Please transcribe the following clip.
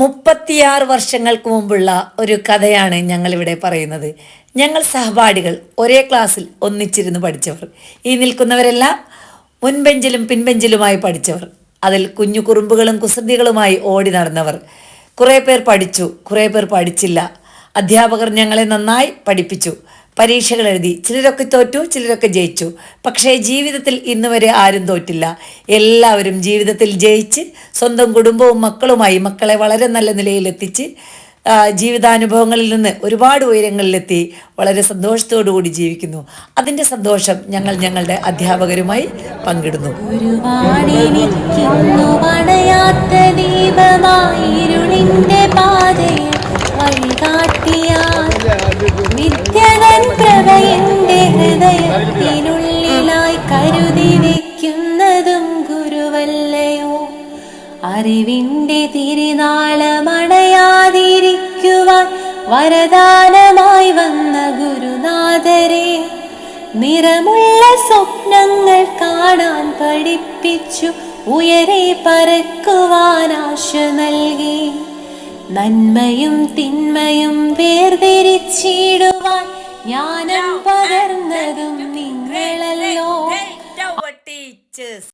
മുപ്പത്തിയാറ് വർഷങ്ങൾക്ക് മുമ്പുള്ള ഒരു കഥയാണ് ഞങ്ങളിവിടെ പറയുന്നത്. ഞങ്ങൾ സഹപാഠികൾ ഒരേ ക്ലാസ്സിൽ ഒന്നിച്ചിരുന്ന് പഠിച്ചവർ. ഈ നിൽക്കുന്നവരെല്ലാം മുൻബെഞ്ചിലും പിൻബെഞ്ചിലുമായി പഠിച്ചവർ. അതിൽ കുഞ്ഞു കുറുമ്പുകളും കുസൃതികളുമായി ഓടി നടന്നവർ. കുറേ പേർ പഠിച്ചു കുറേ പേർ പഠിച്ചില്ല. അധ്യാപകർ ഞങ്ങളെ നന്നായി പഠിപ്പിച്ചു. പരീക്ഷകൾ എഴുതി. ചിലരൊക്കെ തോറ്റു ചിലരൊക്കെ ജയിച്ചു. പക്ഷേ ജീവിതത്തിൽ ഇന്ന് വരെ ആരും തോറ്റില്ല. എല്ലാവരും ജീവിതത്തിൽ ജയിച്ച് സ്വന്തം കുടുംബവും മക്കളുമായി മക്കളെ വളരെ നല്ല നിലയിലെത്തിച്ച് ജീവിതാനുഭവങ്ങളിൽ നിന്ന് ഒരുപാട് ഉയരങ്ങളിലെത്തി വളരെ സന്തോഷത്തോടു കൂടി ജീവിക്കുന്നു. അതിന്റെ സന്തോഷം ഞങ്ങൾ ഞങ്ങളുടെ അധ്യാപകരുമായി പങ്കിടുന്നു. കരുതി വയ്ക്കുന്നതും ഗുരുവല്ലയോ? അറിവിന്റെ തിരുനാളമണയാതിരിക്കുവാൻ വരദാനമായി വന്ന ഗുരുനാഥരെ നിറമുള്ള സ്വപ്നങ്ങൾ കാണാൻ പഠിപ്പിച്ചു ഉയരെ പറക്കുവാൻ ആശ നൽകി. നന്മയും തിന്മയും വേർതിരിച്ചിടുവാൻ ജ്ഞാനം പകർന്നതും നിങ്ങളല്ലോ. pictures.